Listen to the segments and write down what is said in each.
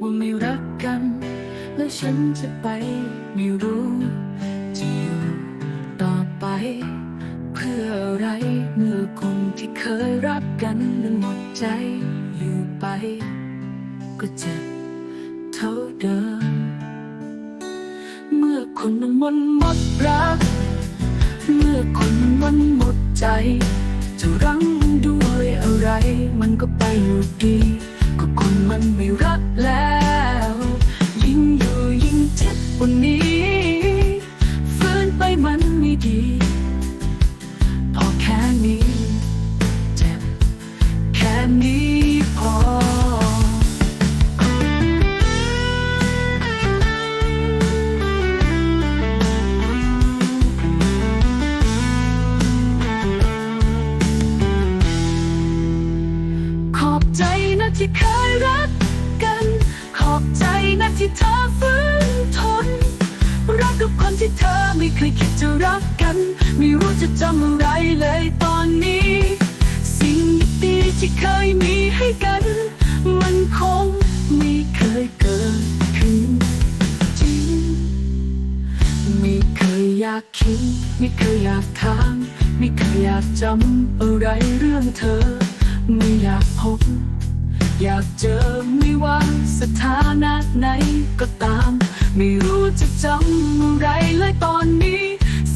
ว่าไม่รักกัน และฉันจะไปไม่รู้จะอยู่ต่อไป เพื่ออะไรเมื่อคนที่เคยรักกันนั้นหมดใจอยู่ไป ก็เจ็บเท่าเดิม เมื่อคนมันหมดรัก เมื่อคนมันหมดใจ จะรั้งด้วยอะไร มันก็ไปอยู่ดี ก็คนมันไม่รัก ใจนะที่เคยรักกัน ขอบใจนะที่เธอฟื้นทน รักกับคนที่เธอไม่เคยคิดจะรักกัน ไม่รู้จะจำอะไรเลยตอนนี้ สิ่งดีที่เคยมีให้กัน มันคงไม่เคยเกิดขึ้นจริง ไม่เคยอยากคิด ไม่เคยอยากถามไม่เคยอยากจำอะไรเรื่องเธอ ไม่อยากพบ อยากเจอไม่ว่าสถานะไหนก็ตาม ไม่รู้จะจำอะไรเลยตอนนี้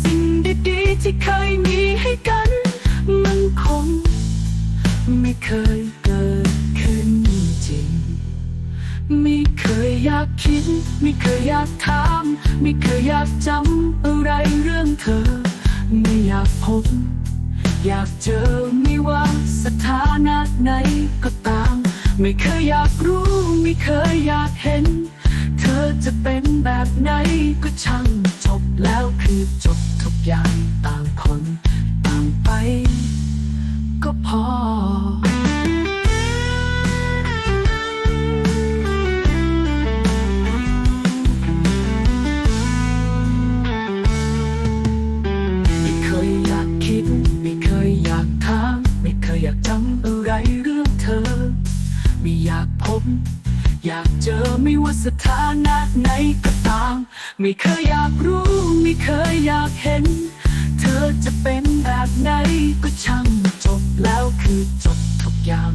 สิ่งดีๆที่เคยมีให้กัน มันคง ไม่เคยเกิดขึ้นจริง ไม่เคยอยากคิด ไม่เคยอยากถาม ไม่เคยอยากจำอะไรเรื่องเธอ ไม่อยากพบ อยากเจอ ว่าสถานะไหนก็ตาม ไม่เคยอยากรู้ ไม่เคยอยากเห็น เธอจะเป็นแบบไหนก็ช่างจบแล้วคือจบทุกอย่างต่าง บ อยากเจอไม่ว่าสถานะไหนก็ตาม ไม่เคยอยากรู้ ไม่เคยอยากเห็น เธอจะเป็นแบบไหนก็ช่างจบแล้วคือจบทุกอย่าง